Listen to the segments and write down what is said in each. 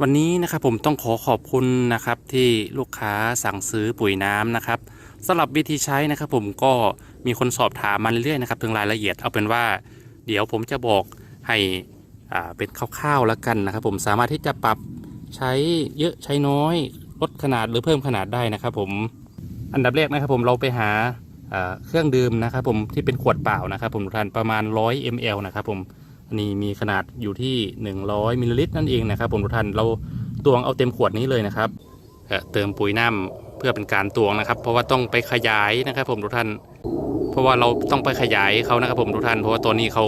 วันนี้นะครับผมต้องขอขอบคุณนะครับที่ลูกค้าสั่งซื้อปุ๋ยน้ำนะครับสำหรับวิธีใช้นะครับผมก็มีคนสอบถามมาเรื่อยๆนะครับถึงรายละเอียดเอาเป็นว่า เดี๋ยวผมจะบอกให้อ่าเป็นคร่าวๆแล้วกันนะครับผมสามารถที่จะปรับใช้เยอะใช้น้อยลดขนาดหรือเพิ่มขนาดได้นะครับผมอันดับแรกนะครับผมเราไปหาเครื่องดื่มนะครับผมที่เป็นขวดเปล่านะครับผมทุกท่านประมาณ 100 ml นะครับผม นนี้มีขนาดอยู่ที่ 100มิลลิลิตรนั่นเองนะครับผมทุกท่านเราตวงเอาเต็มขวดนี้เลยนะครับเติมปุ๋ยน้ำเพื่อเป็นการตวงนะครับ เพราะว่าต้องไปขยายนะครับ ผมทุกท่าน เพราะว่าเราต้องไปขยายเขานะครับ ผมทุกท่าน เพราะว่าตัวนี้เขา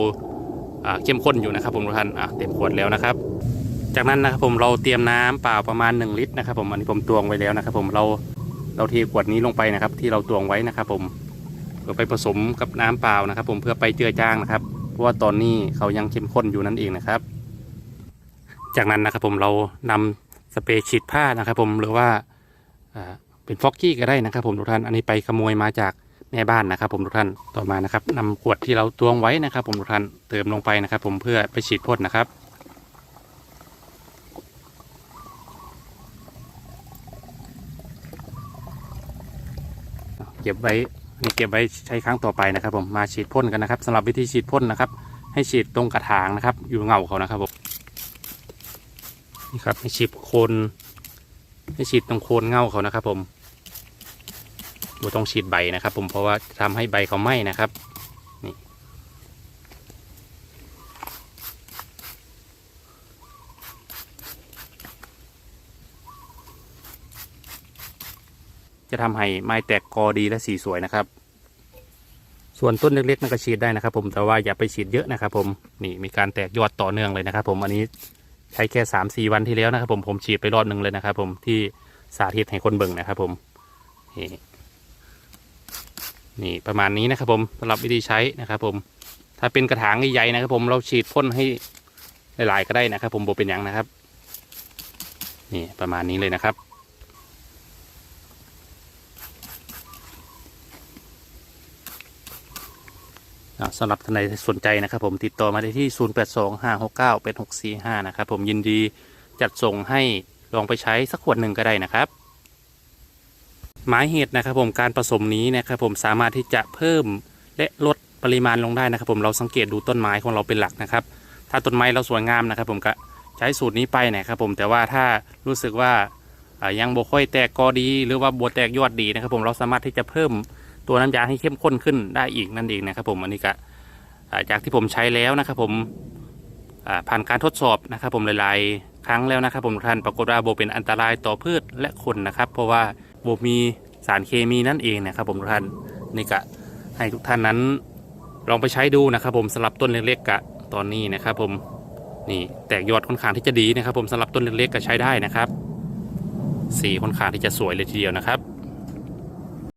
เข้มข้นอยู่นะครับ ผมทุกท่านเต็มขวดแล้วนะครับ จากนั้นนะครับผมเราเตรียมน้ำเปล่าประมาณ 1 ลิตรนะครับ ผมอันนี้ผมตวงไว้แล้วนะครับ ผมเราเราเทขวดนี้ลงไปนะครับ ที่เราตวงไว้นะครับ ผมเพื่อไปผสมกับน้ำเปล่านะครับ ผมเพื่อไปเจือจางนะครับ เพราะว่าตอนนี้เขายังเข้มข้นอยู่นั่นเองนะครับ จากนั้นนะครับผมเรานำสเปรย์ฉีดผ้านะครับ ผมหรือว่าอ่าเป็นฟอกกี้ก็ได้นะครับ ผมทุกท่านอันนี้ไปขโมยมาจากแม่บ้านนะครับ ผมทุกท่านต่อมานะครับนำขวดที่เราตวงไว้นะครับ ผมทุกท่านเติมลงไปนะครับ ผมเพื่อไปฉีดพ่นนะครับเก็บไว้ นี่เก็บไว้ใช้ครั้งต่อไปนะครับ ผมมาฉีดพ่นกันนะครับสำหรับวิธีฉีดพ่นนะครับ ให้ฉีดตรงกระถางนะครับ อยู่เงาเขานะครับผมนี่ครับให้ฉีดโคนให้ฉีดตรงโคนเงาเขานะครับ ผมเราต้องฉีดใบนะครับ ผมเพราะว่าทำให้ใบเขาไหม้นะครับ จะทำให้ไม้แตกกอดีและสีสวยนะครับ ส่วนต้นเล็กๆนั่นก็ฉีดได้นะครับ ผมแต่ว่าอย่าไปฉีดเยอะนะครับ ผมนี่มีการแตกยอดต่อเนื่องเลยนะครับ ผมอันนี้ใช้แค่สามสี่วันที่แล้วนะครับ ผมผมฉีดไปรอบหนึ่งเลยนะครับ ผมที่สาธิตให้คนเบิ่งนะครับ ผมนี่นี่ประมาณนี้นะครับ ผมสำหรับวิธีใช้นะครับ ผม ถ้าเป็นกระถางใหญ่ๆนะครับ ผมเราฉีดพ่นให้หลายๆก็ได้นะครับ ผมโบเป็นหยังนะครับ นี่ประมาณนี้เลยนะครับ สำหรับท่านใดสนใจนะครับ ผมติดต่อมาได้ที่ 0825698645 นะครับผมยินดีจัดส่งให้ลองไปใช้สักขวดหนึ่งก็ได้นะครับ หมายเหตุนะครับผมการผสมนี้นะครับผมสามารถที่จะเพิ่มและลดปริมาณลงได้นะครับ ผมเราสังเกตดูต้นไม้ของเราเป็นหลักนะครับ ถ้าต้นไม้เราสวยงามนะครับ ผมก็ใช้สูตรนี้ไปนะครับ ผมแต่ว่าถ้ารู้สึกว่าอ่ายังบ่ค่อยแตกกอดี หรือว่าบวแตกยอดดีนะครับ ผมเราสามารถที่จะเพิ่ม ตัวน้ำยาให้เข้มข้นขึ้นได้อีกนั่นเองนะครับ ผมอันนี้ก็จากที่ผมใช้แล้วนะครับ ผมผ่านการทดสอบนะครับ ผมหลายๆ ครั้งแล้วนะครับ ผมทุกท่านปรากฏว่าโบเป็นอันตรายต่อพืชและคนนะครับ เพราะว่าโบมีสารเคมีนั่นเองนะครับ ผมทุกท่านนี่ก็ให้ทุกท่านนั้นลองไปใช้ดูนะครับ ผมสำหรับต้นเล็กๆกะตอนนี้นะครับ ผมนี่แตกยอดค่อนข้างที่จะดีนะครับ ผมสำหรับต้นเล็กๆก็ใช้ได้นะครับสีค่อนข้างที่จะสวยเลยทีเดียวนะครับ